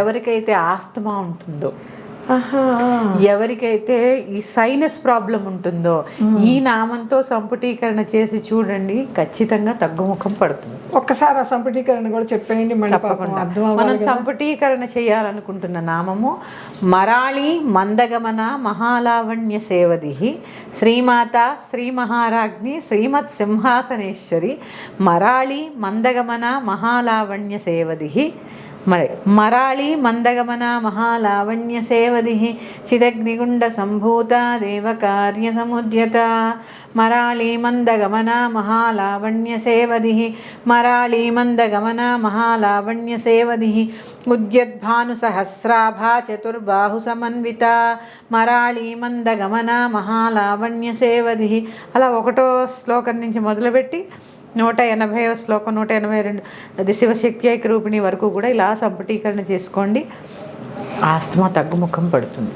ఎవరికైతే ఆస్తమా ఉంటుందో. ఎవరికైతే ఈ సైనస్ ప్రాబ్లం ఉంటుందో ఈ నామంతో సంపుటీకరణ చేసి చూడండి ఖచ్చితంగా తగ్గుముఖం పడుతుంది. ఒక్కసారి ఆ సంపుటీకరణ కూడా చెప్పేయండి మనం సంపుటీకరణ చేయాలనుకుంటున్న నామము మరాళి మందగమన మహాలావణ్య సేవది శ్రీమాత శ్రీ మహారాజ్ఞి శ్రీమత్ సింహాసనేశ్వరి మరాళి మందగమన మహాలావణ్య సేవది మరి. మరాళి మందగమన మహాలావణ్య సేవది చిదగ్నిగుండ సంభూత దేవకార్య సముద్యత. మరాళి మందగమన మహాలావణ్య సేవది మరాళి మందగమన మహాలావణ్య సేవది ఉద్యద్భాను సహస్రాభా చతుర్బాహు సమన్విత. మరాళి మందగమన మహాలావణ్య సేవది అలా ఒకటో శ్లోకం నుంచి మొదలుపెట్టి నూట ఎనభైవ శ్లోకం నూట ఎనభై రెండు. అది శివశక్తి ఐక్య రూపిణి వరకు కూడా ఇలా సంపుటీకరణ చేసుకోండి. ఆస్తమా తగ్గుముఖం పడుతుంది.